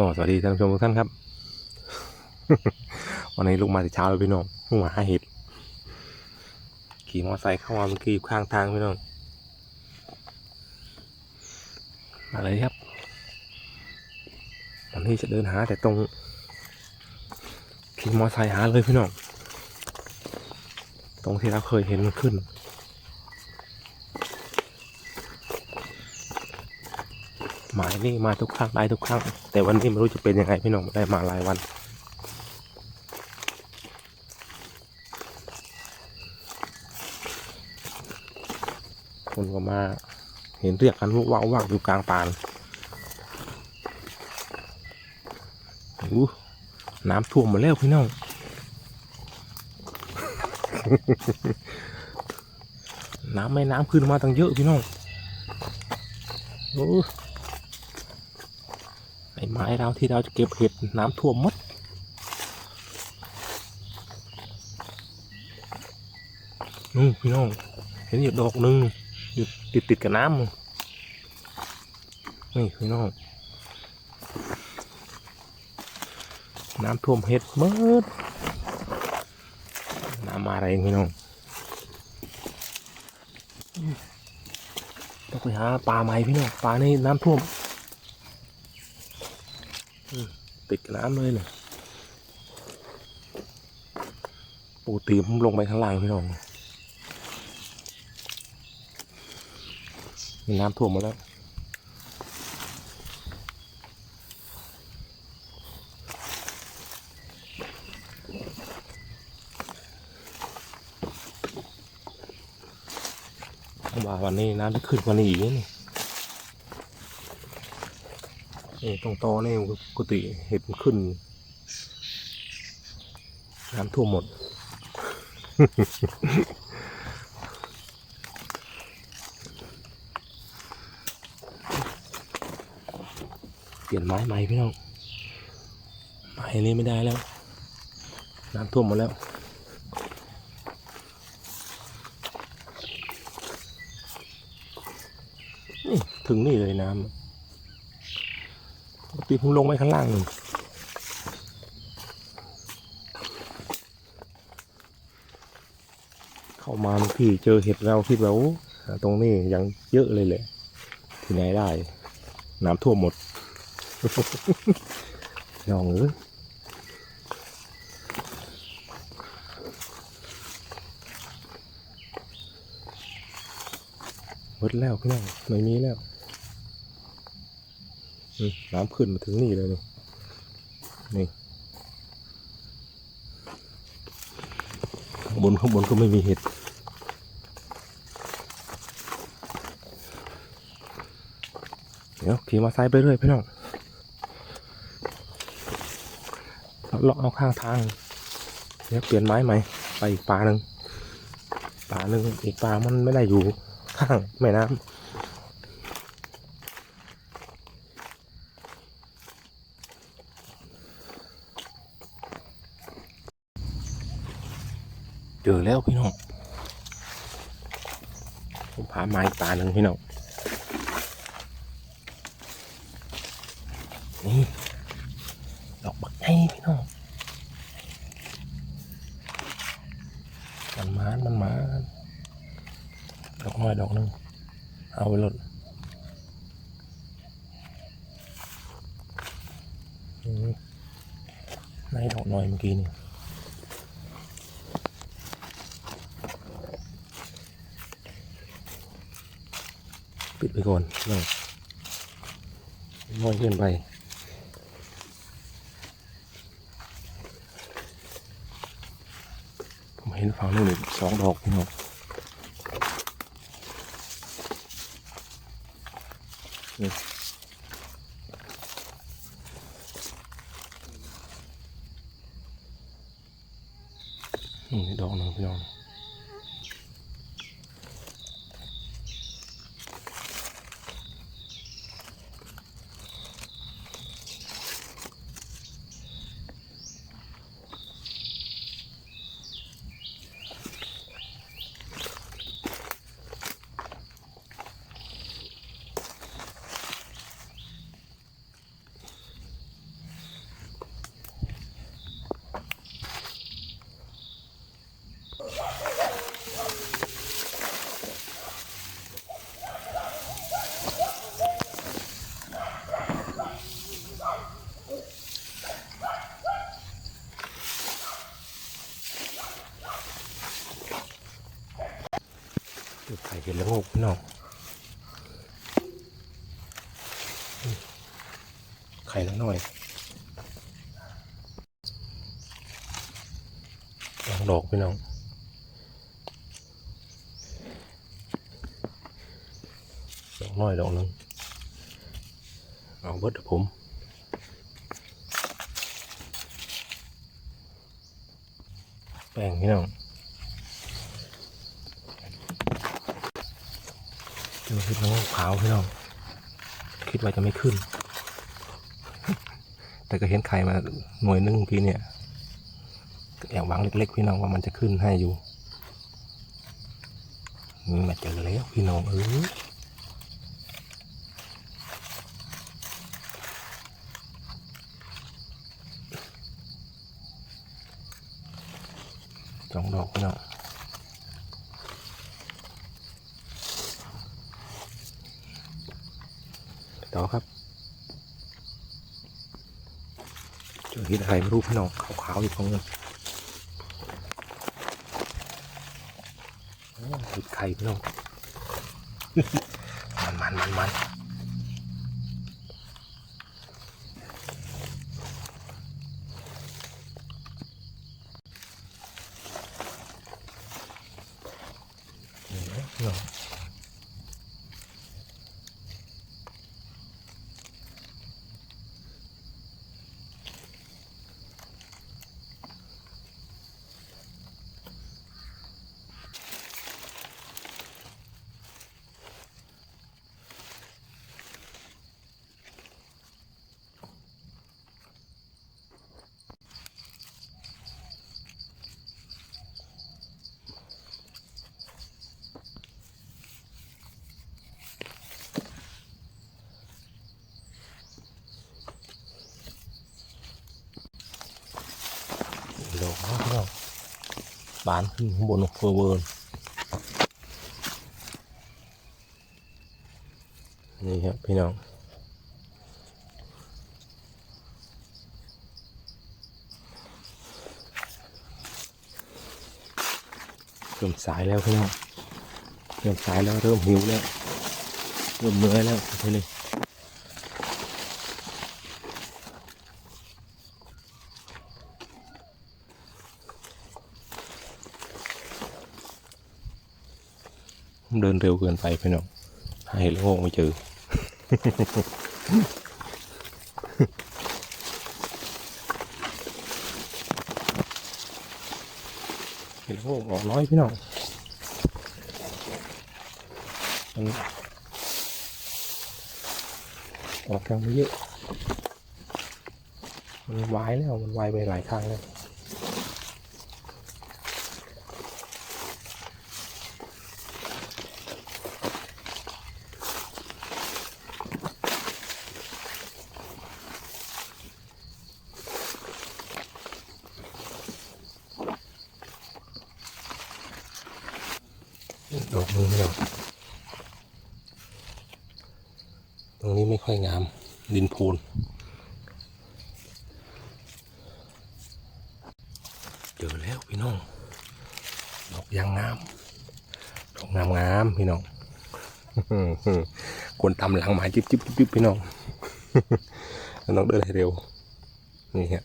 ก็สวัสดีท่านผู้ชมทุกท่านครับ วันนี้ลุกมาแต่เช้าเลยพี่น้องลุกมาหาเห็ดขี่มอเตอร์ไซค์เข้ามาเมื่อกี้ข้างทางพี่น้องมาเลยครับวันนี้จะเดินหาแต่ตรงขี่มอเตอร์ไซค์หาเลยพี่น้องตรงที่เราเคยเห็นมันขึ้น หมายนี่มาทุกครั้งได้ทุกครั้ง แต่วันนี้ไม่รู้จะเป็นยังไงพี่น้องได้มาหลายวัน คนก็มาเห็นเรียกกันว่าวว่างอยู่กลางป่าอู้น้ำท่วมหมดแล้วพี่น้องน้ำไม่น้ำขึ้นมาตั้งเยอะพี่น้องโอ้ ไม้เราที่เราจะเก็บเห็ดน้ำท่วมมดนู่นพี่น้อง เห็นอยู่ดอกหนึงอยู่ติดติดกับน้ำนี่พี่น้อง น้ำท่วมเห็ดหมดน้ำมาแรงพี่น้องต้องไปหาปลาใหม่พี่น้องปลาในน้ำท่วม ติดกับน้ำเลยเนี่ยปูตีผมลงไปข้างล่างพี่น้องมีน้ำท่วมหมดแล้วว่าวันนี้น้ำจะขึ้นกว่านี้อีกนี่ นี่ตรงตอนี่ปกติเห็ดขึ้นน้ำท่วมหมด เปลี่ยนไม้ใหม่พี่น้องไม้นี้ไม่ได้แล้ว น้ำท่วมหมดแล้วนี่ถึงนี่เลยน้ำ ปกติผมลงไปข้างล่างเลยเข้ามาบางทีเจอเห็ดเราคิดว่าโอ้ตรงนี้ยังเยอะเลยแหละที่ไหนได้ น้ำท่วมหมดยองเอ้ยหมดแล้วพี่น้องไม่มีแล้ว น้ำขึ้นมาถึงนี่เลยนี่นี่ข้างบนข้างบนก็ไม่มีเห็ดเดี๋ยวขี่มาไซค์ไปเรื่อยพี่น้องเราเลาะเอาข้างทาง เดี๋ยวเปลี่ยนไม้ใหม่ ไปอีกป่าหนึ่งป่าหนึ่งอีกป่ามันไม่ได้อยู่ข้างแม่น้ำ จอแล้วพี่น้องผมพาไม้ป่าหนึ่งพี่น้องนี่ดอกบักไงพี่น้องมันมานมันมานดอกน้อยดอกหนึ่งเอาไปหลดอืมในดอกน้อยเมื่อกี้นี่ ปิดไปก่อนน้องน้อยเกินไปผมเห็นฝั่งนู้นอีกสองดอกพี่น้องนี่นี่ดอกหนึ่งพี่น้อง ดูไข่เห็นแล้วงกพี่น้องไข่ละหน่อยลองดอกพี่น้องดอกน้อยดอกนึงเอาเบิดผมแป้งพี่น้อง เจอพี่น้องขาวพี่น้อง คิดว่าจะไม่ขึ้น แต่ก็เห็นไข่มาหน่วยนึงพี่เนี่ยแอบหวังเล็ก ๆ พี่น้องว่ามันจะขึ้นให้อยู่นี่มาเจอแล้วพี่น้องเออสองดอกพี่น้อง ต่อครับเจอเห็ดอะไรไม่รู้พี่น้องขาวๆอยู่ตรงนึงโอ้เห็ดไข่พี่น้องมันมันมันมัน บานขึ้นข้างบนเฟอร์เวิร์นนี่ครับพี่น้องเริ่มสายแล้วพี่น้องเริ่มสายแล้วเริ่มหิวแล้วเริ่มเหนื่อยแล้วทีนี้ผม เดินเร็วเกินไปพี่น้องหาเห็นแล้วงงไม่เจอเห็นแล้วงงออกน้อยพี่น้องมันออกยังไม่เยอะมันวายแล้วมันวายไปหลายครั้งแล้ว ดอกมือไม่ออกตรงนี้ไม่ค่อยงาม ดินโพนเจอแล้วพี่น้อง ดอกยางงาม ดอกงามงามพี่น้องคนตำหลังหมาจิ๊บจิ๊บจิ๊บจิ๊บพี่น้อง น้องเดินให้เร็ว นี่ฮะ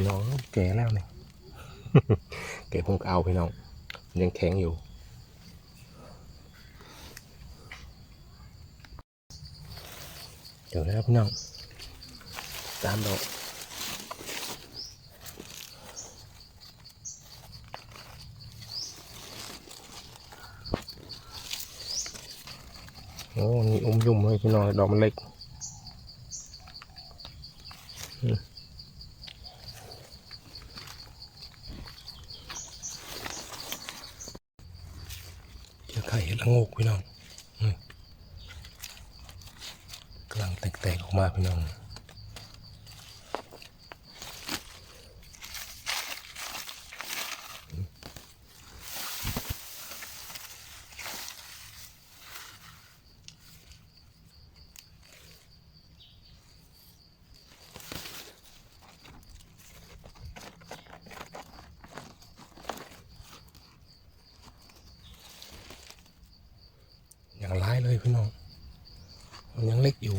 พี่น้องแก่แล้วเนี่ยแก่พิ่งเอาพี่น้อง ยังแข็งอยู่ เดี๋ยวแล้วพี่น้อง ตามดอกโอ้นี่อมยุ่มเลยพี่น้องดอกมันเล็ก โงกพี่น้องนี่กำลังแตกๆออกมาพี่น้อง อย่างร้ายเลย พี่น้อง มันยังเล็กอยู่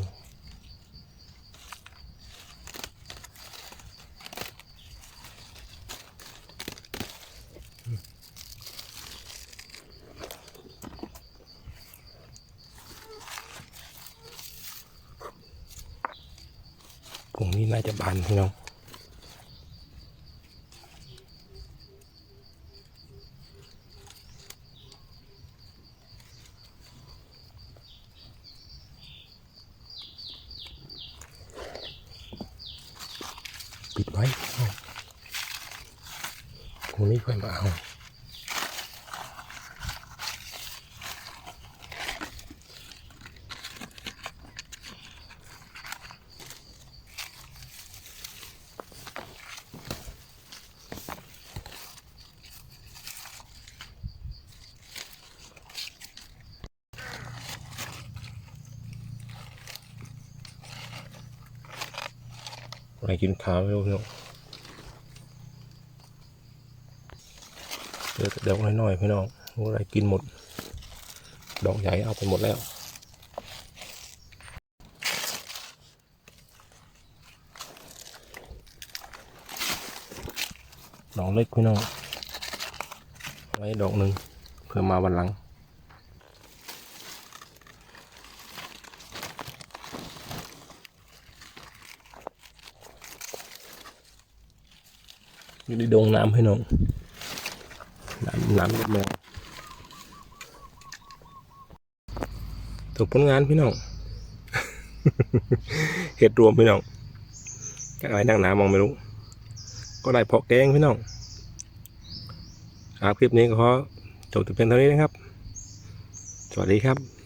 กลุ่มนี้น่าจะบานพี่น้อง ปิดไว้เอา พรุ่งนี้ค่อยมาเอาอะไรกินขาไม่รู้พี่น้อง เดี๋ยวเดี๋ยวน้อยๆพี่น้องอะไรกินหมด ดอกใหญ่เอาไปหมดแล้วดอกเล็กพี่น้องไว้ดอกหนึ่งเพื่อมาวันหลังอยู่ในดงน้ำให้น้อง น้ำน้ำลดแมวถูกผลงานพี่น้องเห็ดรวมพี่น้องอะไรนักหนามองไม่รู้ ก็ได้เพาะแกงพี่น้องครับคลิปนี้ก็ขอจบแต่เพียงเท่านี้นะครับ สวัสดีครับ